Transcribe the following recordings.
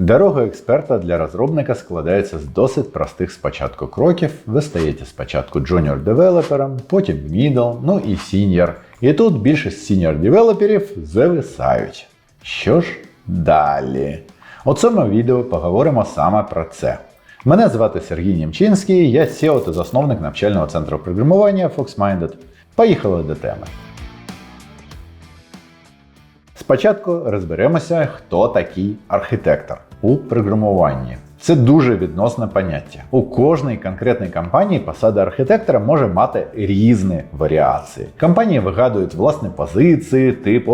Дорога експерта для розробника складається з досить простих спочатку кроків. Ви стаєте спочатку junior девелопером, потім middle, ну і senior. І тут більшість senior девелоперів зависають. Що ж далі? У цьому відео поговоримо саме про це. Мене звати Сергій Німчинський, я SEO та засновник навчального центру програмування FoxMinded. Поїхали до теми. Спочатку розберемося, хто такий архітектор у програмуванні. Це дуже відносне поняття. У кожній конкретній компанії посада архітектора може мати різні варіації. Компанії вигадують власні позиції, типу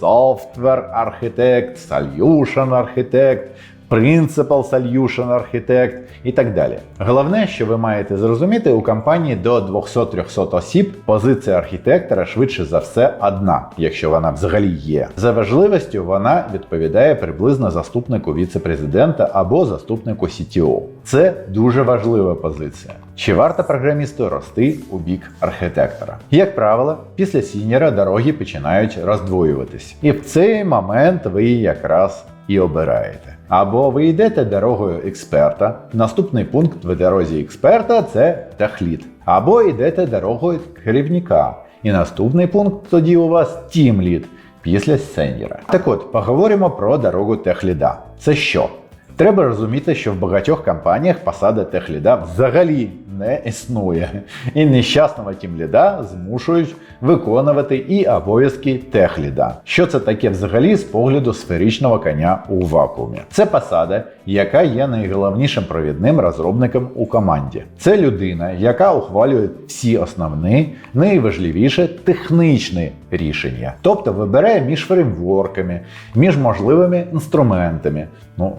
Software Architect, Solution Architect, Principal Solution Architect і так далі. Головне, що ви маєте зрозуміти, у компанії до 200-300 осіб позиція архітектора швидше за все одна, якщо вона взагалі є. За важливістю вона відповідає приблизно заступнику віце-президента або заступнику CTO. Це дуже важлива позиція. Чи варто програмісту рости у бік архітектора? Як правило, після сіньора дороги починають роздвоюватись. І в цей момент ви якраз і обираєте. Або ви йдете дорогою експерта. Наступний пункт в дорозі експерта це тахліт. Або йдете дорогою керівника. І наступний пункт тоді у вас тімліт після сеньора. Так от, поговоримо про дорогу техліда. Це що? Треба розуміти, що в багатьох компаніях посада техліда взагалі не існує, і нещасного тімліда змушують виконувати і обов'язки техліда. Що це таке взагалі з погляду сферичного коня у вакуумі? Це посада, яка є найголовнішим провідним розробником у команді. Це людина, яка ухвалює всі основні, найважливіші технічні рішення, тобто вибирає між фреймворками, між можливими інструментами. Ну,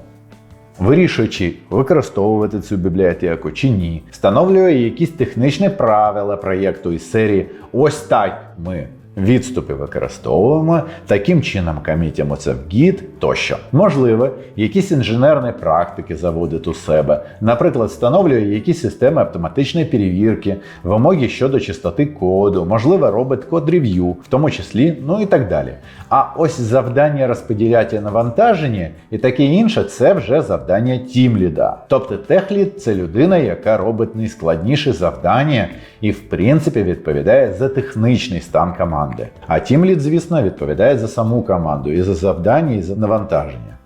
Вирішуючи, використовувати цю бібліотеку чи ні, встановлює якісь технічні правила проєкту із серії Ось так ми відступи використовуємо, таким чином комітимо це в гід тощо. Можливо, якісь інженерні практики заводить у себе, наприклад, встановлює якісь системи автоматичної перевірки, вимоги щодо чистоти коду, можливо, робить код рев'ю, в тому числі, ну і так далі. А ось завдання розподіляти навантаження і таке інше це вже завдання тімліда. Тобто техлід це людина, яка робить найскладніші завдання і, в принципі, відповідає за технічний стан команди. А тімлід, звісно, відповідає за саму команду і за завдання, і за навантаження.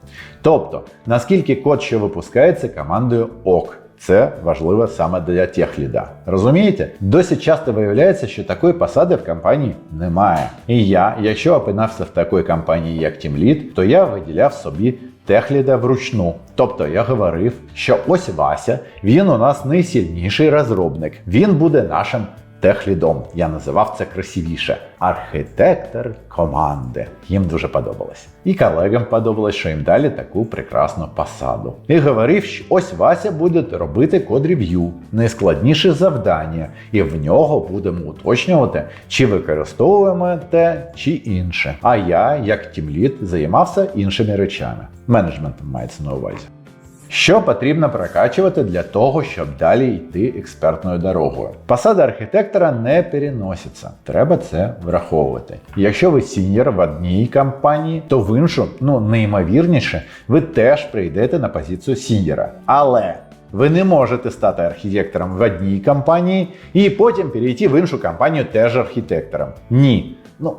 Тобто, наскільки код, що випускається командою ок. Це важливо саме для техліда. Розумієте? Досить часто виявляється, що такої посади в компанії немає. І я, якщо опинався в такій компанії, як тімлід, то я виділяв собі техліда вручну. Тобто я говорив, що ось Вася, він у нас найсильніший розробник, він буде нашим техлідом. Я називав це красивіше. Архітектор команди. Їм дуже подобалось. І колегам подобалось, що їм дали таку прекрасну посаду. І говорив, що ось Вася буде робити код рев'ю, найскладніше завдання, і в нього будемо уточнювати, чи використовуємо те чи інше. А я, як тімлід, займався іншими речами. Менеджментом мається на увазі. Що потрібно прокачувати для того, щоб далі йти експертною дорогою? Посада архітектора не переноситься. Треба це враховувати. Якщо ви сіньор в одній компанії, то в іншу, ну неймовірніше, ви теж прийдете на позицію сіньора. Але ви не можете стати архітектором в одній компанії і потім перейти в іншу компанію теж архітектором. Ні. Ну,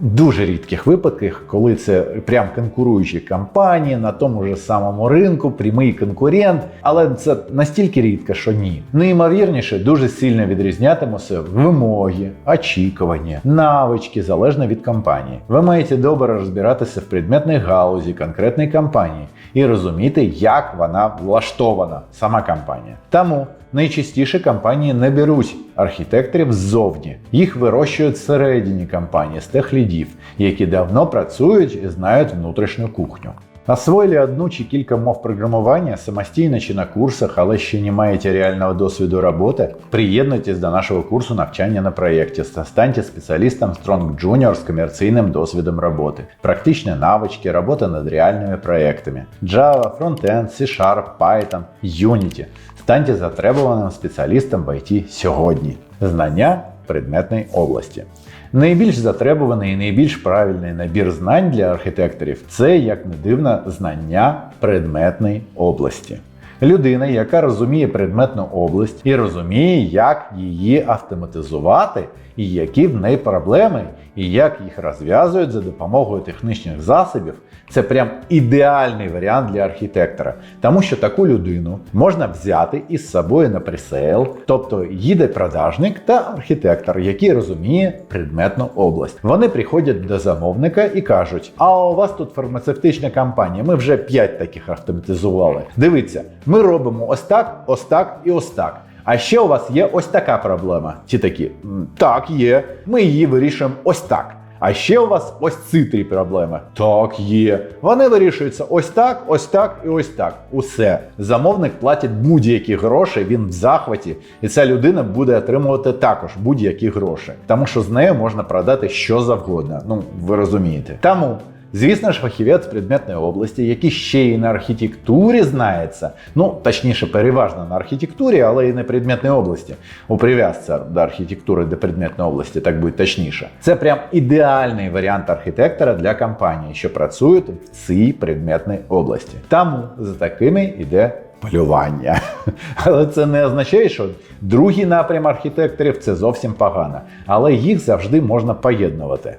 дуже рідких випадках, коли це прям конкуруючі компанії на тому ж самому ринку, прямий конкурент, але це настільки рідко, що ні. Неймовірніше, дуже сильно відрізнятимуться вимоги, очікування, навички залежно від компанії. Ви маєте добре розбиратися в предметній галузі конкретної компанії і розуміти, як вона влаштована, сама компанія. Тому найчастіше компанії не беруть архітекторів ззовні. Їх вирощують всередині компанії з техлідів, які давно працюють і знають внутрішню кухню. Освоїли одну чи кілька мов програмування самостійно чи на курсах, але ще не маєте реального досвіду роботи, приєднуйтесь до нашого курсу навчання на проєкті та станьте спеціалістом Strong Junior з комерційним досвідом роботи, практичні навички, робота над реальними проєктами, Java, Frontend, C-Sharp, Python, Unity. Станьте затребуваним спеціалістом в IT сьогодні. Знання в предметній області. Найбільш затребуваний і найбільш правильний набір знань для архітекторів це, як не дивно, знання предметної області. Людина, яка розуміє предметну область і розуміє, як її автоматизувати, і які в неї проблеми, і як їх розв'язують за допомогою технічних засобів, це прям ідеальний варіант для архітектора, тому що таку людину можна взяти із собою на пресейл, тобто їде продажник та архітектор, який розуміє предметну область. Вони приходять до замовника і кажуть: А у вас тут фармацевтична компанія, ми вже 5 таких автоматизували. Дивіться, ми робимо ось так, ось так і ось так. А ще у вас є ось така проблема. Ті такі, так, є. Ми її вирішуємо ось так. А ще у вас ось ці три проблеми. Так, є. Вони вирішуються ось так, ось так і ось так. Усе. Замовник платить будь-які гроші, він в захваті, і ця людина буде отримувати також будь-які гроші. Тому що з нею можна продати що завгодно. Ну, ви розумієте. Тому. Звісно ж, фахівець предметної області, який ще й на архітектурі знається, ну точніше, переважно на архітектурі, але і на предметної області. У прив'язці до архітектури до предметної області, так буде точніше. Це прям ідеальний варіант архітектора для компанії, що працюють в цій предметній області. Тому за такими йде. Полювання. Але це не означає, що другий напрям архітекторів це зовсім погано. Але їх завжди можна поєднувати.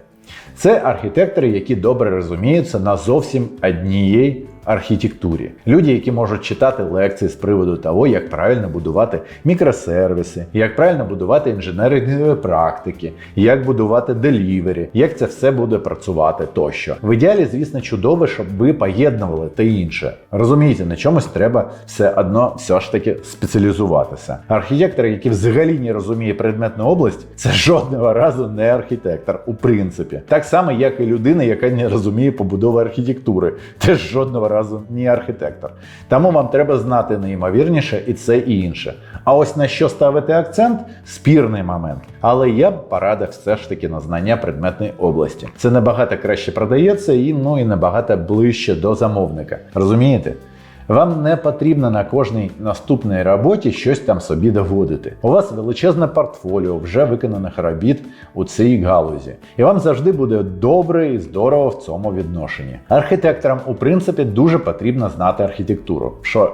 Це архітектори, які добре розуміються на зовсім однієї архітектурі. Люди, які можуть читати лекції з приводу того, як правильно будувати мікросервіси, як правильно будувати інженерні практики, як будувати делівері, як це все буде працювати тощо. В ідеалі, звісно, чудово, щоб ви поєднували те інше. Розумієте, на чомусь треба все одно все ж таки спеціалізуватися. Архітектор, який взагалі не розуміє предметну область, це жодного разу не архітектор, у принципі. Так само, як і людина, яка не розуміє побудови архітектури, теж жодного разу не архітектор. Тому вам треба знати найімовірніше і це і інше. А ось на що ставити акцент спірний момент. Але я б порадив все ж таки на знання предметної області. Це набагато краще продається і ну і набагато ближче до замовника. Розумієте? Вам не потрібно на кожній наступній роботі щось там собі доводити. У вас величезне портфоліо вже виконаних робіт у цій галузі, і вам завжди буде добре і здорово в цьому відношенні. Архітекторам, у принципі, дуже потрібно знати архітектуру. що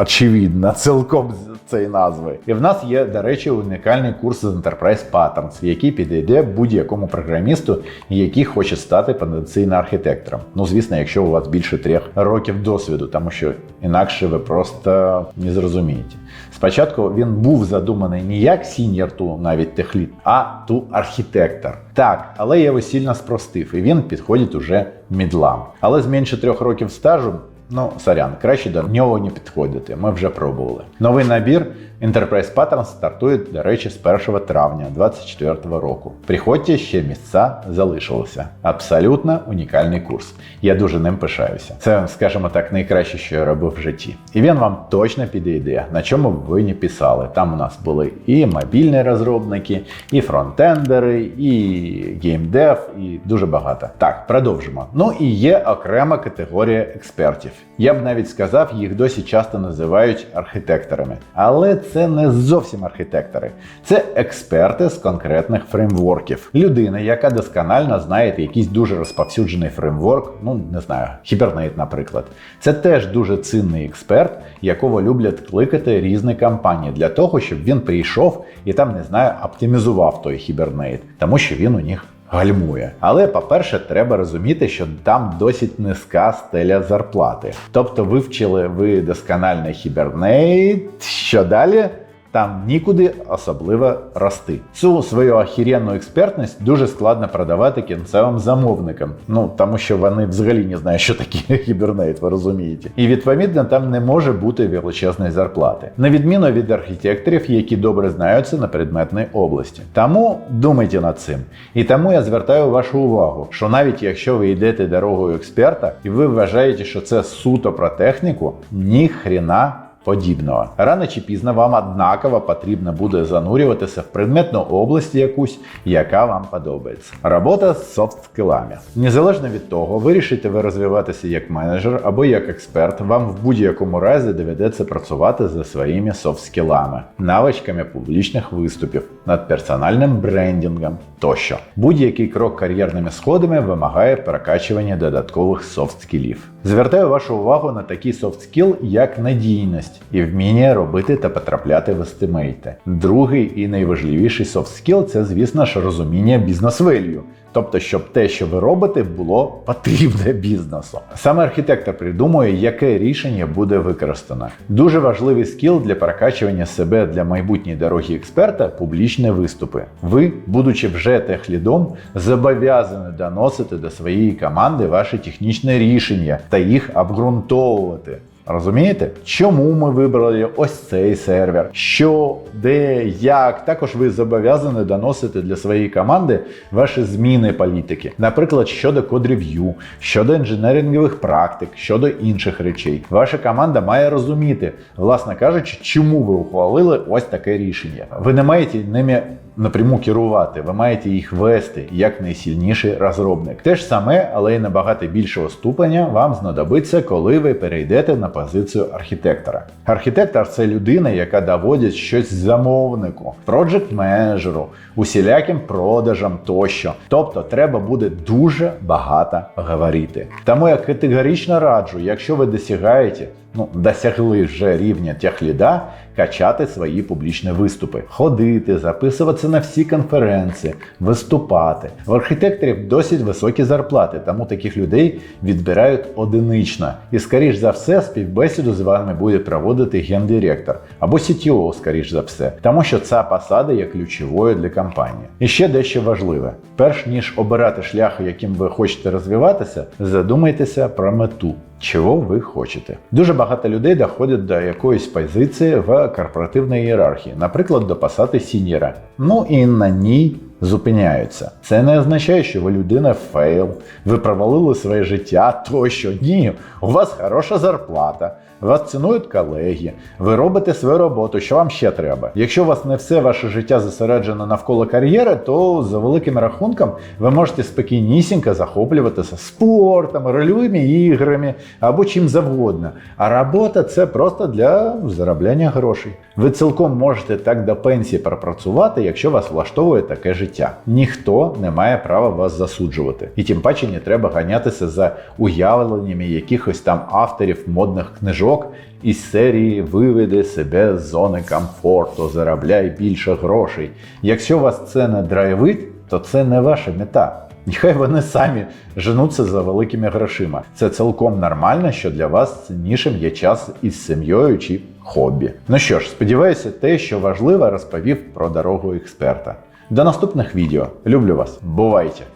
Очевидно, цілком з цієї назви. І в нас є, до речі, унікальний курс з Enterprise Patterns, який підійде будь-якому програмісту, який хоче стати потенційно архітектором. Ну, звісно, якщо у вас більше трьох років досвіду, тому що інакше ви просто не зрозумієте. Спочатку він був задуманий не як сіньор ту, навіть техліт, а ту архітектор. Так, але я його сильно спростив, і він підходить уже мідлам. Але з менше трьох років стажу. Ну, сорян, краще до нього не підходити. Ми вже пробували. Новий набір Enterprise Patterns стартує, до речі, з 1 травня 2024 року. Приходьте, ще місця залишилося. Абсолютно унікальний курс. Я дуже ним пишаюся. Це, скажімо так, найкраще, що я робив в житті. І він вам точно підійде, на чому б ви не писали. Там у нас були і мобільні розробники, і фронтендери, і геймдев, і дуже багато. Так, продовжимо. Ну і є окрема категорія експертів. Я б навіть сказав, їх досі часто називають архітекторами. Але це не зовсім архітектори, це експерти з конкретних фреймворків. Людина, яка досконально знає якийсь дуже розповсюджений фреймворк, ну не знаю, Hibernate, наприклад. Це теж дуже цінний експерт, якого люблять кликати різні компанії для того, щоб він прийшов і там не знаю, оптимізував той Hibernate, тому що він у них. Гальмує. Але, по-перше, треба розуміти, що там досить низька стеля зарплати. Тобто вивчили ви досконально хібернейт, що далі? Там нікуди особливо рости. Цю свою охеренну експертність дуже складно продавати кінцевим замовникам. Ну тому що вони взагалі не знають, що таке Hibernate, ви розумієте. І відповідно там не може бути величезної зарплати, на відміну від архітекторів, які добре знаються на предметній області. Тому думайте над цим. І тому я звертаю вашу увагу, що навіть якщо ви йдете дорогою експерта і ви вважаєте, що це суто про техніку, ні хрена подібного. Рано чи пізно вам однаково потрібно буде занурюватися в предметну область якусь, яка вам подобається. Робота з софт-скілами. Незалежно від того, вирішите ви розвиватися як менеджер або як експерт, вам в будь-якому разі доведеться працювати за своїми софт-скілами, навичками публічних виступів, над персональним брендінгом тощо. Будь-який крок кар'єрними сходами вимагає прокачування додаткових софт-скілів. Звертаю вашу увагу на такий софт-скіл, як надійність і вміння робити та потрапляти в естимейти. Другий і найважливіший софт-скіл це, звісно ж, розуміння бізнес-велью. Тобто, щоб те, що ви робите, було потрібне бізнесу. Саме архітектор придумує, яке рішення буде використано. Дуже важливий скіл для прокачування себе для майбутньої дороги експерта публічні виступи. Ви, будучи вже техлідом, зобов'язані доносити до своєї команди ваші технічні рішення та їх обґрунтовувати. Розумієте, чому ми вибрали ось цей сервер? Що, де, як? Також ви зобов'язані доносити для своєї команди ваші зміни політики, наприклад, щодо код-рев'ю, щодо інженерингових практик, щодо інших речей. Ваша команда має розуміти, власне кажучи, чому ви ухвалили ось таке рішення. Ви не маєте ними напряму керувати, ви маєте їх вести як найсильніший розробник. Те ж саме, але й набагато більшого ступеня вам знадобиться, коли ви перейдете на позицію архітектора. Архітектор це людина, яка доводить щось замовнику, проджект менеджеру, усіляким продажам тощо. Тобто треба буде дуже багато говорити. Тому я категорично раджу, якщо ви досягаєте ну, досягли вже рівня техліда, качати свої публічні виступи, ходити, записуватися на всі конференції, виступати. В архітекторів досить високі зарплати, тому таких людей відбирають одинично. І, скоріш за все, співбесіду з вами буде проводити гендиректор або CTO, скоріш за все, тому що ця посада є ключовою для компанії. І ще дещо важливе: перш ніж обирати шлях, яким ви хочете розвиватися, задумайтеся про мету. Чого ви хочете? Дуже багато людей доходять до якоїсь позиції в корпоративній ієрархії, наприклад, до посади сіньєра. Ну і на ній зупиняються. Це не означає, що ви людина фейл, ви провалили своє життя тощо. Ні, у вас хороша зарплата, вас цінують колеги, ви робите свою роботу, що вам ще треба. Якщо у вас не все ваше життя зосереджено навколо кар'єри, то за великим рахунком ви можете спокійнісінько захоплюватися спортом, рольовими іграми або чим завгодно. А робота це просто для заробляння грошей. Ви цілком можете так до пенсії пропрацювати, якщо вас влаштовує таке життя. Ніхто не має права вас засуджувати. І тим паче не треба ганятися за уявленнями якихось там авторів модних книжок із серії Виведи себе з зони комфорту, заробляй більше грошей. Якщо вас це не драйвить, то це не ваша мета. Нехай вони самі женуться за великими грошима. Це цілком нормально, що для вас ціннішим є час із сім'єю чи хобі. Ну що ж, сподіваюся, те, що важливо, розповів про дорогу експерта. До наступних відео. Люблю вас. Бувайте!